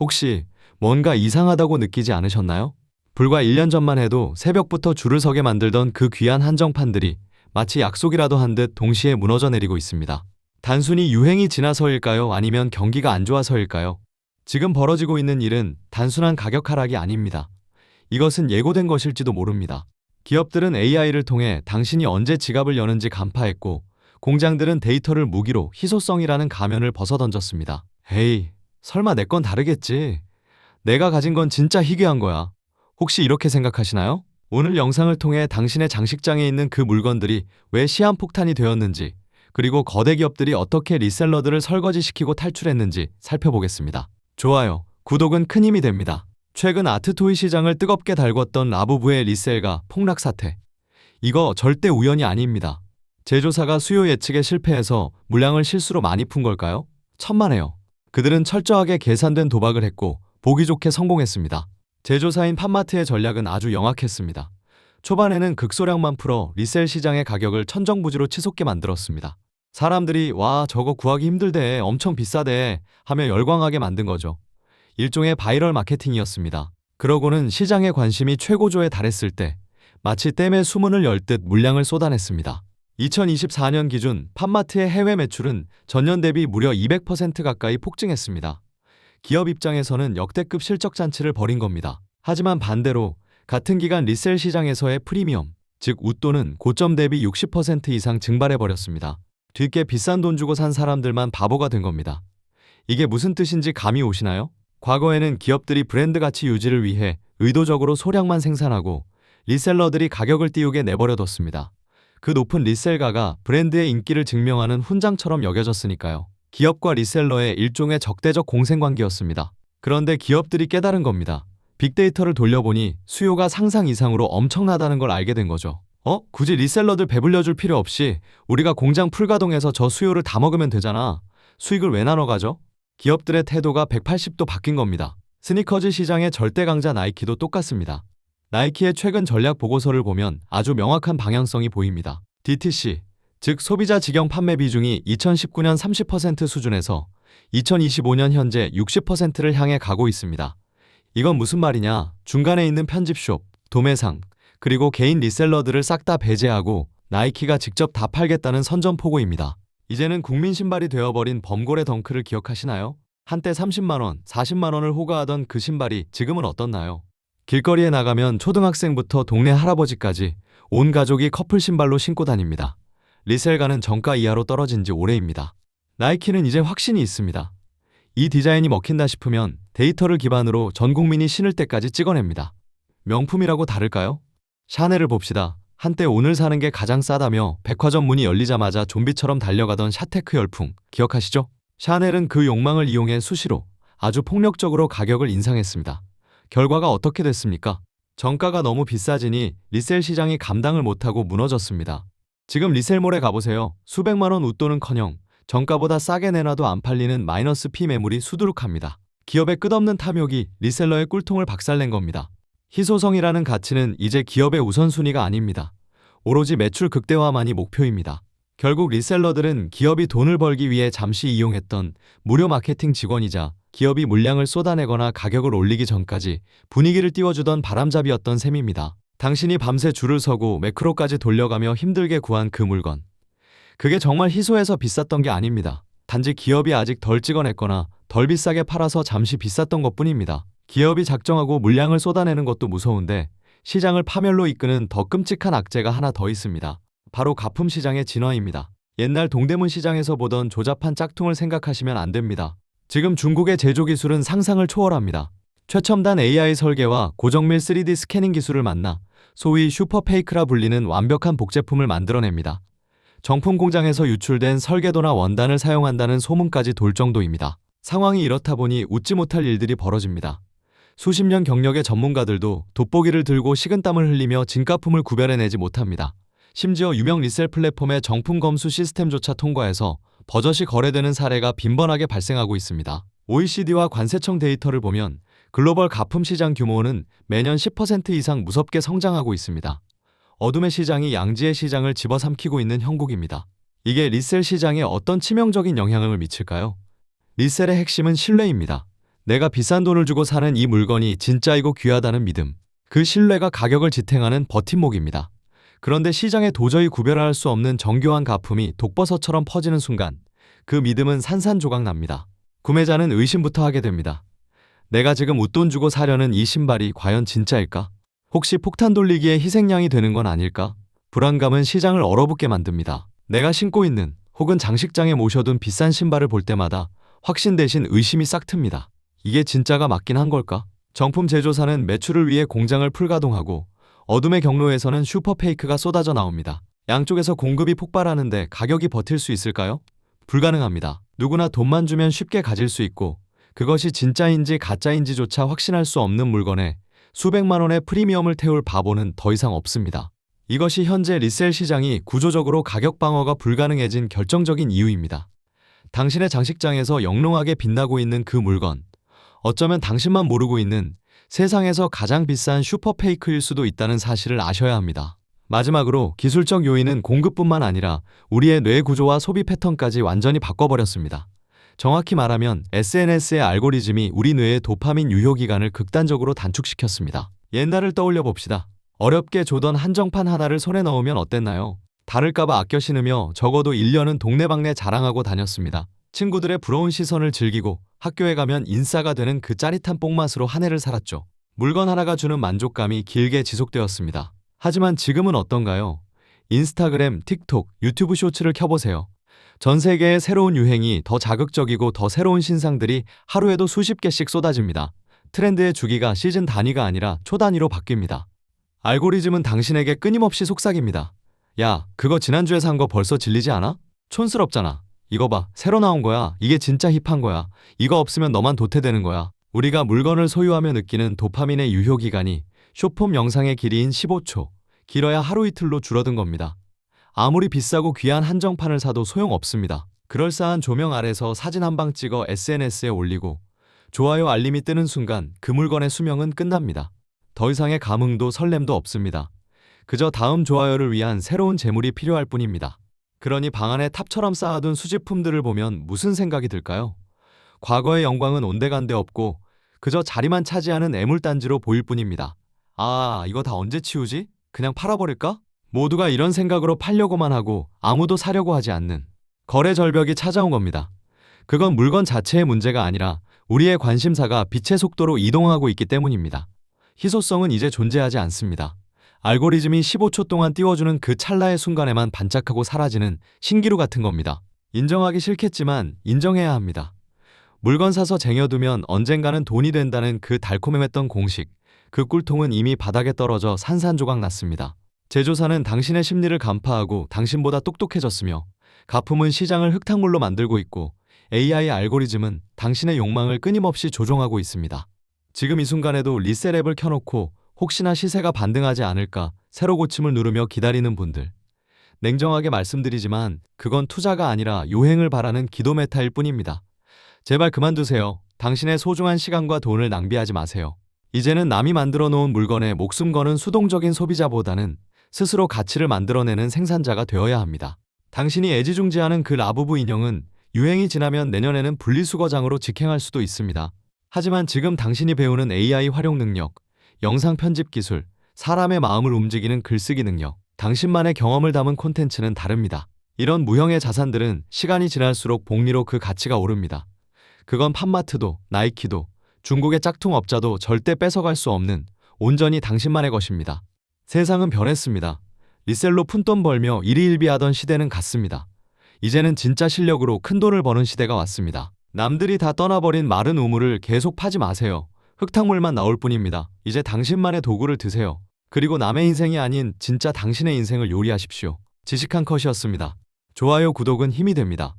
혹시 뭔가 이상하다고 느끼지 않으셨나요? 불과 1년 전만 해도 새벽부터 줄을 서게 만들던 그 귀한 한정판들이 마치 약속이라도 한 듯 동시에 무너져 내리고 있습니다. 단순히 유행이 지나서일까요? 아니면 경기가 안 좋아서일까요? 지금 벌어지고 있는 일은 단순한 가격 하락이 아닙니다. 이것은 예고된 것일지도 모릅니다. 기업들은 AI를 통해 당신이 언제 지갑을 여는지 간파했고 공장들은 데이터를 무기로 희소성이라는 가면을 벗어던졌습니다. 에이, 설마 내 건 다르겠지. 내가 가진 건 진짜 희귀한 거야. 혹시 이렇게 생각하시나요? 오늘 영상을 통해 당신의 장식장에 있는 그 물건들이 왜 시한폭탄이 되었는지, 그리고 거대 기업들이 어떻게 리셀러들을 설거지시키고 탈출했는지 살펴보겠습니다. 좋아요, 구독은 큰 힘이 됩니다. 최근 아트토이 시장을 뜨겁게 달궜던 라부부의 리셀과 폭락 사태. 이거 절대 우연이 아닙니다. 제조사가 수요 예측에 실패해서 물량을 실수로 많이 푼 걸까요? 천만에요. 그들은 철저하게 계산된 도박을 했고 보기 좋게 성공했습니다. 제조사인 팜마트의 전략은 아주 영악했습니다. 초반에는 극소량만 풀어 리셀 시장의 가격을 천정부지로 치솟게 만들었습니다. 사람들이 와 저거 구하기 힘들대 엄청 비싸대 하며 열광하게 만든 거죠. 일종의 바이럴 마케팅이었습니다. 그러고는 시장의 관심이 최고조에 달했을 때 마치 댐의 수문을 열 듯 물량을 쏟아냈습니다. 2024년 기준 팜마트의 해외 매출은 전년 대비 무려 200% 가까이 폭증했습니다. 기업 입장에서는 역대급 실적 잔치를 벌인 겁니다. 하지만 반대로 같은 기간 리셀 시장에서의 프리미엄, 즉 웃돈은 고점 대비 60% 이상 증발해 버렸습니다. 뒤께 비싼 돈 주고 산 사람들만 바보가 된 겁니다. 이게 무슨 뜻인지 감이 오시나요? 과거에는 기업들이 브랜드 가치 유지를 위해 의도적으로 소량만 생산하고 리셀러들이 가격을 띄우게 내버려뒀습니다. 그 높은 리셀가가 브랜드의 인기를 증명하는 훈장처럼 여겨졌으니까요. 기업과 리셀러의 일종의 적대적 공생관계였습니다. 그런데 기업들이 깨달은 겁니다. 빅데이터를 돌려보니 수요가 상상 이상으로 엄청나다는 걸 알게 된 거죠. 어? 굳이 리셀러들 배불려 줄 필요 없이 우리가 공장 풀가동해서 저 수요를 다 먹으면 되잖아. 수익을 왜 나눠 가죠? 기업들의 태도가 180도 바뀐 겁니다. 스니커즈 시장의 절대 강자 나이키도 똑같습니다. 나이키의 최근 전략 보고서를 보면 아주 명확한 방향성이 보입니다. DTC, 즉 소비자 직영 판매 비중이 2019년 30% 수준에서 2025년 현재 60%를 향해 가고 있습니다. 이건 무슨 말이냐? 중간에 있는 편집숍, 도매상, 그리고 개인 리셀러들을 싹 다 배제하고 나이키가 직접 다 팔겠다는 선전포고입니다. 이제는 국민 신발이 되어버린 범고래 덩크를 기억하시나요? 한때 30만원, 40만원을 호가하던 그 신발이 지금은 어떻나요? 길거리에 나가면 초등학생부터 동네 할아버지까지 온 가족이 커플 신발로 신고 다닙니다. 리셀가는 정가 이하로 떨어진 지 오래입니다. 나이키는 이제 확신이 있습니다. 이 디자인이 먹힌다 싶으면 데이터를 기반으로 전 국민이 신을 때까지 찍어냅니다. 명품이라고 다를까요? 샤넬을 봅시다. 한때 오늘 사는 게 가장 싸다며 백화점 문이 열리자마자 좀비처럼 달려가던 샤테크 열풍 기억하시죠? 샤넬은 그 욕망을 이용해 수시로 아주 폭력적으로 가격을 인상했습니다. 결과가 어떻게 됐습니까? 정가가 너무 비싸지니 리셀 시장이 감당을 못하고 무너졌습니다. 지금 리셀몰에 가보세요. 수백만 원 웃돈은커녕 정가보다 싸게 내놔도 안 팔리는 마이너스 P 매물이 수두룩합니다. 기업의 끝없는 탐욕이 리셀러의 꿀통을 박살낸 겁니다. 희소성이라는 가치는 이제 기업의 우선순위가 아닙니다. 오로지 매출 극대화만이 목표입니다. 결국 리셀러들은 기업이 돈을 벌기 위해 잠시 이용했던 무료 마케팅 직원이자 기업이 물량을 쏟아내거나 가격을 올리기 전까지 분위기를 띄워주던 바람잡이였던 셈입니다. 당신이 밤새 줄을 서고 매크로까지 돌려가며 힘들게 구한 그 물건. 그게 정말 희소해서 비쌌던 게 아닙니다. 단지 기업이 아직 덜 찍어냈거나 덜 비싸게 팔아서 잠시 비쌌던 것 뿐입니다. 기업이 작정하고 물량을 쏟아내는 것도 무서운데 시장을 파멸로 이끄는 더 끔찍한 악재가 하나 더 있습니다. 바로 가품 시장의 진화입니다. 옛날 동대문 시장에서 보던 조잡한 짝퉁을 생각하시면 안 됩니다. 지금 중국의 제조 기술은 상상을 초월합니다. 최첨단 AI 설계와 고정밀 3D 스캐닝 기술을 만나 소위 슈퍼페이크라 불리는 완벽한 복제품을 만들어냅니다. 정품 공장에서 유출된 설계도나 원단을 사용한다는 소문까지 돌 정도입니다. 상황이 이렇다 보니 웃지 못할 일들이 벌어집니다. 수십 년 경력의 전문가들도 돋보기를 들고 식은땀을 흘리며 진가품을 구별해내지 못합니다. 심지어 유명 리셀 플랫폼의 정품 검수 시스템조차 통과해서 버젓이 거래되는 사례가 빈번하게 발생하고 있습니다. OECD와 관세청 데이터를 보면 글로벌 가품 시장 규모는 매년 10% 이상 무섭게 성장하고 있습니다. 어둠의 시장이 양지의 시장을 집어삼키고 있는 형국입니다. 이게 리셀 시장에 어떤 치명적인 영향을 미칠까요? 리셀의 핵심은 신뢰입니다. 내가 비싼 돈을 주고 사는 이 물건이 진짜이고 귀하다는 믿음. 그 신뢰가 가격을 지탱하는 버팀목입니다. 그런데 시장에 도저히 구별할 수 없는 정교한 가품이 독버섯처럼 퍼지는 순간 그 믿음은 산산조각 납니다. 구매자는 의심부터 하게 됩니다. 내가 지금 웃돈 주고 사려는 이 신발이 과연 진짜일까? 혹시 폭탄 돌리기의 희생양이 되는 건 아닐까? 불안감은 시장을 얼어붙게 만듭니다. 내가 신고 있는 혹은 장식장에 모셔둔 비싼 신발을 볼 때마다 확신 대신 의심이 싹 틉니다. 이게 진짜가 맞긴 한 걸까? 정품 제조사는 매출을 위해 공장을 풀가동하고 어둠의 경로에서는 슈퍼페이크가 쏟아져 나옵니다. 양쪽에서 공급이 폭발하는데 가격이 버틸 수 있을까요? 불가능합니다. 누구나 돈만 주면 쉽게 가질 수 있고 그것이 진짜인지 가짜인지조차 확신할 수 없는 물건에 수백만 원의 프리미엄을 태울 바보는 더 이상 없습니다. 이것이 현재 리셀 시장이 구조적으로 가격 방어가 불가능해진 결정적인 이유입니다. 당신의 장식장에서 영롱하게 빛나고 있는 그 물건, 어쩌면 당신만 모르고 있는 세상에서 가장 비싼 슈퍼페이크일 수도 있다는 사실을 아셔야 합니다. 마지막으로 기술적 요인은 공급뿐만 아니라 우리의 뇌 구조와 소비 패턴까지 완전히 바꿔버렸습니다. 정확히 말하면 SNS의 알고리즘이 우리 뇌의 도파민 유효 기간을 극단적으로 단축시켰습니다. 옛날을 떠올려 봅시다. 어렵게 조던 한정판 하나를 손에 넣으면 어땠나요? 다를까봐 아껴 신으며 적어도 1년은 동네방네 자랑하고 다녔습니다. 친구들의 부러운 시선을 즐기고 학교에 가면 인싸가 되는 그 짜릿한 뽕맛으로 한 해를 살았죠. 물건 하나가 주는 만족감이 길게 지속되었습니다. 하지만 지금은 어떤가요? 인스타그램, 틱톡, 유튜브 쇼츠를 켜보세요. 전 세계의 새로운 유행이 더 자극적이고 더 새로운 신상들이 하루에도 수십 개씩 쏟아집니다. 트렌드의 주기가 시즌 단위가 아니라 초 단위로 바뀝니다. 알고리즘은 당신에게 끊임없이 속삭입니다. 야, 그거 지난주에 산 거 벌써 질리지 않아? 촌스럽잖아. 이거 봐, 새로 나온 거야. 이게 진짜 힙한 거야. 이거 없으면 너만 도태되는 거야. 우리가 물건을 소유하며 느끼는 도파민의 유효 기간이 쇼폼 영상의 길이인 15초, 길어야 하루 이틀로 줄어든 겁니다. 아무리 비싸고 귀한 한정판을 사도 소용없습니다. 그럴싸한 조명 아래서 사진 한 방 찍어 SNS에 올리고 좋아요 알림이 뜨는 순간 그 물건의 수명은 끝납니다. 더 이상의 감흥도 설렘도 없습니다. 그저 다음 좋아요를 위한 새로운 재물이 필요할 뿐입니다. 그러니 방 안에 탑처럼 쌓아둔 수집품들을 보면 무슨 생각이 들까요? 과거의 영광은 온데간데 없고 그저 자리만 차지하는 애물단지로 보일 뿐입니다. 아, 이거 다 언제 치우지? 그냥 팔아버릴까? 모두가 이런 생각으로 팔려고만 하고 아무도 사려고 하지 않는 거래 절벽이 찾아온 겁니다. 그건 물건 자체의 문제가 아니라 우리의 관심사가 빛의 속도로 이동하고 있기 때문입니다. 희소성은 이제 존재하지 않습니다. 알고리즘이 15초 동안 띄워주는 그 찰나의 순간에만 반짝하고 사라지는 신기루 같은 겁니다. 인정하기 싫겠지만 인정해야 합니다. 물건 사서 쟁여두면 언젠가는 돈이 된다는 그 달콤했던 공식, 그 꿀통은 이미 바닥에 떨어져 산산조각 났습니다. 제조사는 당신의 심리를 간파하고 당신보다 똑똑해졌으며 가품은 시장을 흙탕물로 만들고 있고 AI 알고리즘은 당신의 욕망을 끊임없이 조종하고 있습니다. 지금 이 순간에도 리셀 앱을 켜놓고 혹시나 시세가 반등하지 않을까 새로 고침을 누르며 기다리는 분들. 냉정하게 말씀드리지만 그건 투자가 아니라 요행을 바라는 기도 메타일 뿐입니다. 제발 그만두세요. 당신의 소중한 시간과 돈을 낭비하지 마세요. 이제는 남이 만들어 놓은 물건에 목숨 거는 수동적인 소비자보다는 스스로 가치를 만들어내는 생산자가 되어야 합니다. 당신이 애지중지하는 그 라부부 인형은 유행이 지나면 내년에는 분리수거장으로 직행할 수도 있습니다. 하지만 지금 당신이 배우는 AI 활용 능력, 영상 편집 기술, 사람의 마음을 움직이는 글쓰기 능력, 당신만의 경험을 담은 콘텐츠는 다릅니다. 이런 무형의 자산들은 시간이 지날수록 복리로 그 가치가 오릅니다. 그건 팜마트도, 나이키도, 중국의 짝퉁 업자도 절대 뺏어갈 수 없는 온전히 당신만의 것입니다. 세상은 변했습니다. 리셀로 푼돈 벌며 일희일비하던 시대는 갔습니다. 이제는 진짜 실력으로 큰 돈을 버는 시대가 왔습니다. 남들이 다 떠나버린 마른 우물을 계속 파지 마세요. 흙탕물만 나올 뿐입니다. 이제 당신만의 도구를 드세요. 그리고 남의 인생이 아닌 진짜 당신의 인생을 요리하십시오. 지식한 컷이었습니다. 좋아요, 구독은 힘이 됩니다.